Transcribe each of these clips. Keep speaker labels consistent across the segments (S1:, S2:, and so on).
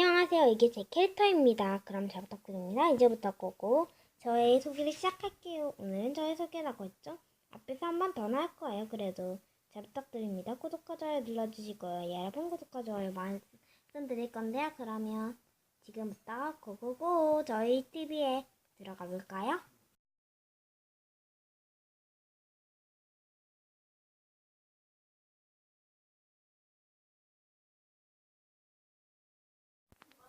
S1: 안녕하세요. 이게 제 캐릭터입니다. 그럼 잘 부탁드립니다. 이제부터 꼬고 저의 소개를 시작할게요. 오늘은 저의 소개를 하고 있죠. 앞에서 한 번 더 나올 거예요. 그래도 잘 부탁드립니다. 구독과 좋아요 눌러주시고요. 여러분 구독과 좋아요 말씀드릴 건데요. 그러면 지금부터 고고고 저희 TV에 들어가 볼까요?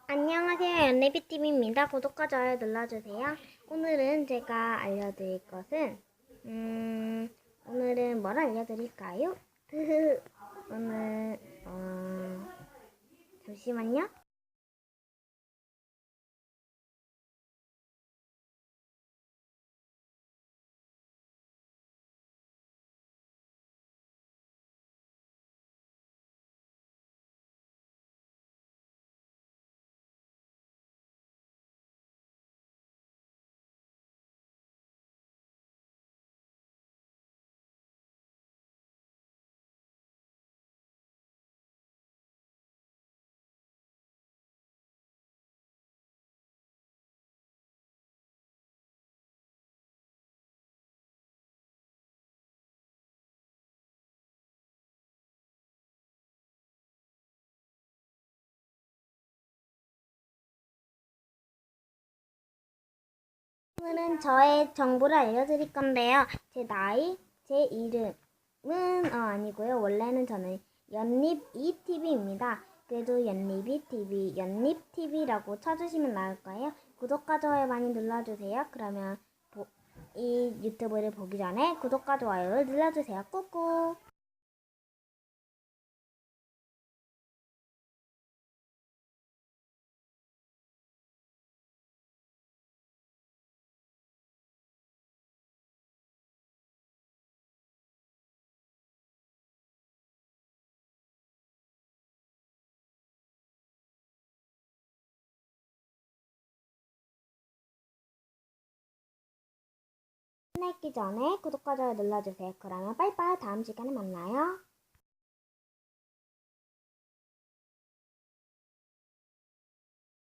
S1: 안녕하세요. 연예비TV입니다. 구독과 좋아요 눌러주세요. 오늘은 제가 알려드릴 것은, 음, 오늘은 뭘 알려드릴까요? 오늘, 어, 잠시만요. 오늘은 저의 정보를 알려드릴 건데요. 제 나이, 제 이름은 어, 아니고요. 원래는 저는 연립 이TV입니다. 그래도 연립 이TV, 연립 TV라고 쳐주시면 나올 거예요. 구독과 좋아요 많이 눌러주세요. 그러면 보- 이 유튜브를 보기 전에 구독과 좋아요를 눌러주세요. 꾹꾹. 끝내기 전에 구독과 좋아요 눌러주세요. 그러면 빠이빠이 다음 시간에 만나요.